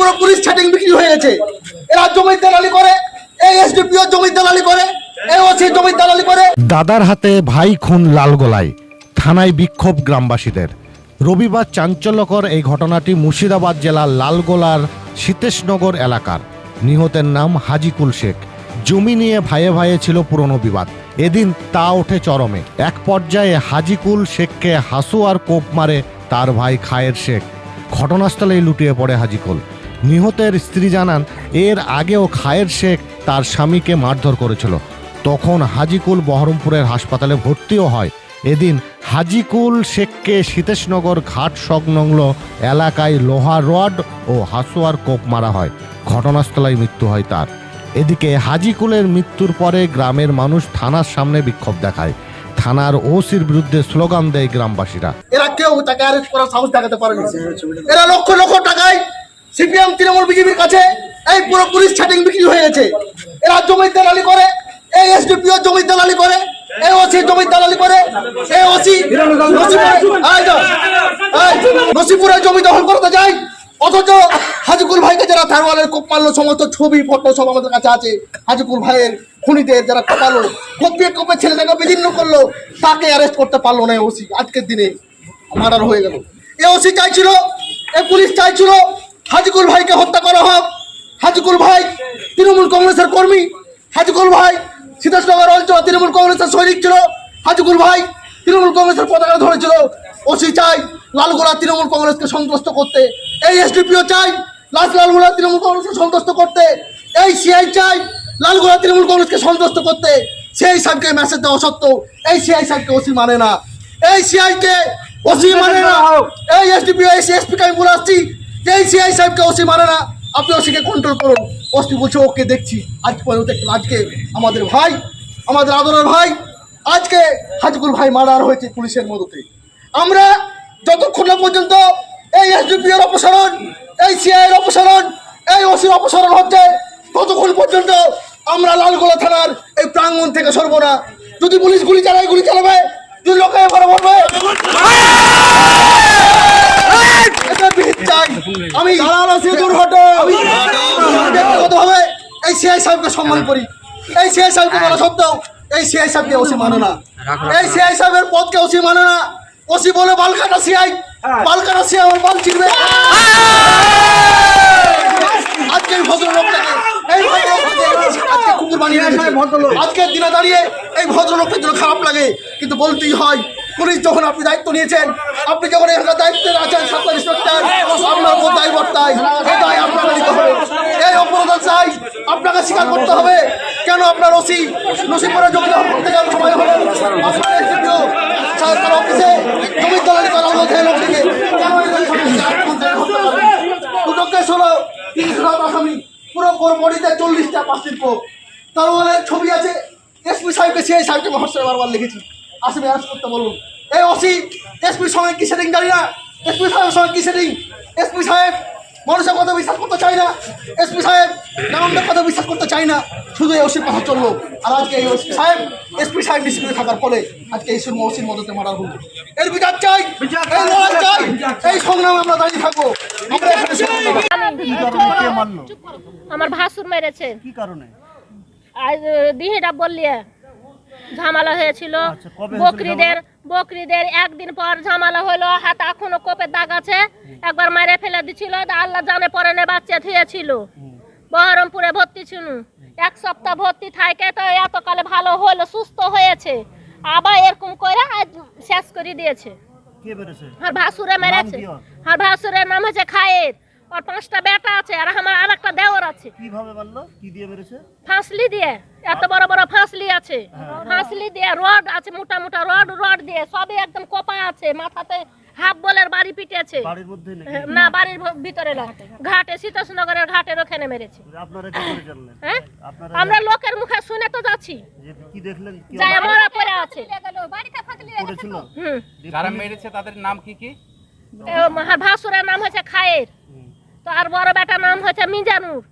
পুরো পুলিশ ছাটিং বিক্রি হয়ে গেছে। এরা জমি দালালি করে এই এসডিপিও জমি দালালি করে এই ওসি জমি দালালি করে। দাদার হাতে ভাই খুন লালগোলায় থানায় বিক্ষোভ গ্রামবাসীদের। রবিবার চাঞ্চল্যকর এই ঘটনাটি মুর্শিদাবাদ জেলার লালগোলার সীতেশনগর এলাকার। নিহতের নাম হাজিকুল শেখ। জমি নিয়ে ভাইয়ে ভাইয়ে ছিল পুরনো বিবাদ। এদিন তা ওঠে চরমে। এক পর্যায়ে হাজিকুল শেখকে হাসু আর কোপ মারে তার ভাই খায়ের শেখ। ঘটনাস্থলেই লুটিয়ে পড়ে হাজিকুল। নিহতের স্ত্রী জানান, এর আগেও খায়ের শেখ তার স্বামীকে মারধর করেছিল। তখন হাজিকুল বহরমপুরের হাসপাতালে ভর্তিও হয়। এদিন হাজিকুল শেখকে সীতেশনগর ঘাট সংলগ্ন এলাকায় লোহা রড ও হাসুয়ার কোপ মারা হয়। ঘটনাস্থলেই মৃত্যু হয় তার। এদিকে হাজিকুলের মৃত্যুর পরে গ্রামের মানুষ থানার সামনে বিক্ষোভ দেখায়। থানার ওসির বিরুদ্ধে স্লোগান দেয় গ্রামবাসীরা। এরা কেউ তাকে অ্যারেস্ট করার সাহস দেখাতে পারেনি। এরা লক্ষ লক্ষ টাকায় সিপিএম, তৃণমূল, বিজেপির কাছে এই পুরো পুলিশ ছাটিং বিক্রি হয়ে গেছে। এরা জমি দালালি করে, এই এসডিপিও জমি দালালি করে, এই ওসি জমি দালালি করে, এই ওসি নসিপুরে জমি দখল করতে যায় অথচ হাজিকুল ভাইকে যারা থারওয়ালের কোপ মারলো, সমস্ত ছবি, ফটো সব আমাদের কাছে আছে। হাজিকুল ভাইয়ের খুনিদের যারা কোপালো কোপিয়ে কোপে ছেলেটাকে বিচ্ছিন্ন করল, তাকে অ্যারেস্ট করতে পারল না ওসি আজকের দিনে। মার্ডার হয়ে গেল। এ ওসি চাইছিল এ পুলিশ চাইছিল হাজিকুল ভাইকে হত্যা করা হোক। হাজিকুল ভাই তৃণমূল কংগ্রেসের কর্মী। হাজিকুল ভাই সীতাশনগর অঞ্চল তৃণমূল কংগ্রেসের সৈনিক ছিল। হাজিকুল ভাই তৃণমূল কংগ্রেসের পতাকা ধরেছিল। ওসি চাই লালগোলা তৃণমূল কংগ্রেসকে সন্তুষ্ট করতে। এই এসডিপিও চাই লাল লালগোলা তৃণমূল কংগ্রেসকে সন্তুষ্ট করতে। এই সিআই চাই লালগোলা তৃণমূল কংগ্রেসকে সন্তুষ্ট করতে। সেই সাহেবকে মেসেজ দেওয়া সত্ত্বেও এই সিআই সাহেবকে ওসি মানে না। এই সিআই কে ওসি মানে না। এই এসডিপি এই এসপি কে আমি বলে আসছি যে এই সিআই সাহেবকে ওসি মানে না, আপনি ওসিকে কন্ট্রোল করুন। ওসি বলছে, ওকে দেখছি। আজ পর্যন্ত আজকে আমাদের ভাই, আমাদের আদরের ভাই, আজকে হাজিকুল ভাই মার্ডার হয়েছে পুলিশের মদতে। আমরা যতক্ষণ না পর্যন্ত এই এসডিপি এর অপসারণ, এই সিআইয়ের অপসারণ, এই ওসির অপসারণ হচ্ছে, ততক্ষণ পর্যন্ত আমরা লালগোলা থানার এই প্রাঙ্গণ থেকে সরবো না। যদি পুলিশ গুলি চালায়, গুলি চালাবে। যদি লোকে এবারে বলবে চাই আমি আমি ব্যক্তিগতভাবে এই সিআই সাহেবকে সম্মান করি। এই সিআই সাহেবকে বলা সত্ত্বেও এই সিআই সাহেবকে ওসি মানে না। এই সিআই সাহেবের পদকে ওসি মানে না। ওসি বলে বালকাটা সিআই বালকাটা সিআই আমার বাল চিনবে। আজকে এই ভদ্রলোকটাকে এই আজকে কুকুর বানিয়ে আজকের দিনে দাঁড়িয়ে এই ভদ্রলোকের জন্য খারাপ লাগে। কিন্তু বলতেই হয় পুলিশ যখন আপনি দায়িত্ব নিয়েছেন, আপনি যখন এখানে দায়িত্বে আছেন সাব ইন্সপেক্টর, আপনার উপর দায় বর্তায় এটাই আপনাকে নিতে হবে। এই অপরাধ চাই আপনাকে স্বীকার করতে হবে। কেন আপনার ওসি নসিপুরে জমি দখল করতে গেল সময় হলো সরকার অফিসে মধ্যে লোকটিকে। সাত আসামি পুরো বডিতে চল্লিশটা পাঁচটির পোক তার মানে ছবি আছে। এসপি সাহেবকে সিআই সাহেবকে বারবার লিখেছি। আসামি অ্যারেস্ট করতে বলুন। এই ওসি এসপির সঙ্গে কি সেটিং জানি না? এসপি সাহেবের সঙ্গে কি সেটিং? এসপি সাহেব মানুষের কথা বিশ্বাস করতে চাই না। এসপি সাহেব নামদের কথা বিশ্বাস করতে চাই না। শুধু এই ওসির কথা চলল। আর আজকে এই ওসি সাহেব এসপি সাহেব ডিসিপ্লিনে থাকার ফলে আজকে এই সুর ওসির মদতে মারা হলো। এর বিচার চাই। এই লড়াই চাই। এই সংগ্রামে আমরা দাঁড়িয়ে থাকব। আমরা ভাসুর মেরেছে। কি কারণে? আজ দিহিটা বললিয়ে। ঝামেলা হয়েছিল। আচ্ছা, বকরিদের বকরিদের একদিন পর ঝামেলা হলো হাত এখনও কোপের দাগ আছে। একবার মেরে ফেলে দিছিল আল্লাহ জানে পরে নে বাচ্চা থুয়েছিল বহরমপুরে ভর্তি ছিল এক সপ্তাহ ভর্তি থাকে তো এতকালে ভালো হলো সুস্থ হয়েছে। আবার এরকম করে আজ শেষ করে দিয়েছে। আর ভাসুরে মেরেছে? আর ভাসুরের নাম হচ্ছে খায়ের আর পাঁচটা বেটা আছে আর আমার আর একটা দেওর আছে। কীভাবে মারলো? কি দিয়ে মেরেছে? ফাঁসলি দিয়ে। এত বড় বড় আছে। ফাঁসলি দিয়ে রড আছে মোটা মোটা রড রড দিয়ে সবই একদম কোপা আছে মাথাতে হাফ বলের বাড়ি পিটেছে। বাড়ির মধ্যে নাকি? না বাড়ির ভিতরে না। ঘাটে সীতাসনগরের ঘাটের ওখানে মেরেছে। আপনারা কি করে জানলেন? হ্যাঁ? আমরা লোকের মুখে শুনে তো যাচ্ছি। যাই মরা পড়ে আছে। হুম। যারা মেরেছে তাদের নাম কি কি? ভাসুরের নাম হচ্ছে খায়ের। তো আর বড় বেটার নাম হচ্ছে মিজানুর।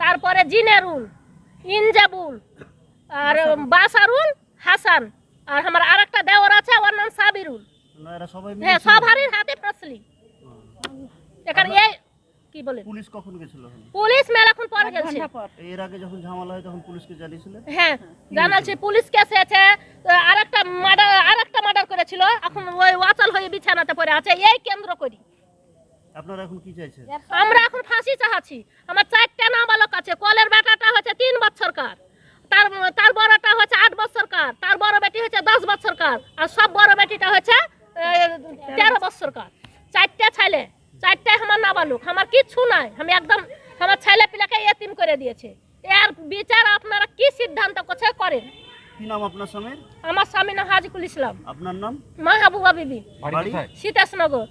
তারপরে জিনেরুল ইনজাবুল। আর বাসারুল। হাসান। আর আমার আরেকটা দেওর আছে ওর নাম সাবিরুল। হ্যাঁ সবারই হাতে ফাঁসলি এখানে এই কি বলেন? পুলিশ কখন গেছিল ওখানে? পুলিশ মেলাক্ষণ পরে গেছে। এর আগে যখন ঝামেলা হয় তখন পুলিশকে হ্যাঁ পুলিশ কেসে আছে আর মার্ডার আর একটা মার্ডার করেছিল। এখন ওই ওয়াচাল হয়ে বিছানাতে পড়ে আছে এই কেন্দ্র করি। আপনারা এখন কি চাইছেন? আমরা এখন ফাঁসি চাহাচ্ছি। আমার চারটা নাবালক আছে কলের বেটাটা হচ্ছে তিন বছরকার তার তার বড়টা হচ্ছে আট বছরকার তার বড় বেটি হচ্ছে দশ বছরকার আর সব বড় বেটিটা হচ্ছে তেরো বছরকার চারটা ছেলে চারটায় আমার নাবালক আমার কিচ্ছু নাই আমি একদম আমার ছেলে পিলাকে এতিম করে দিয়েছে। এর বিচার আপনারা কি সিদ্ধান্ত করছে করেন? কি নাম আপনার স্বামীর? আমার স্বামী না হাজিকুল ইসলাম। আপনার নাম? মাহবুবা বিবি। বাড়ি বাড়ি? সীতাসনগর।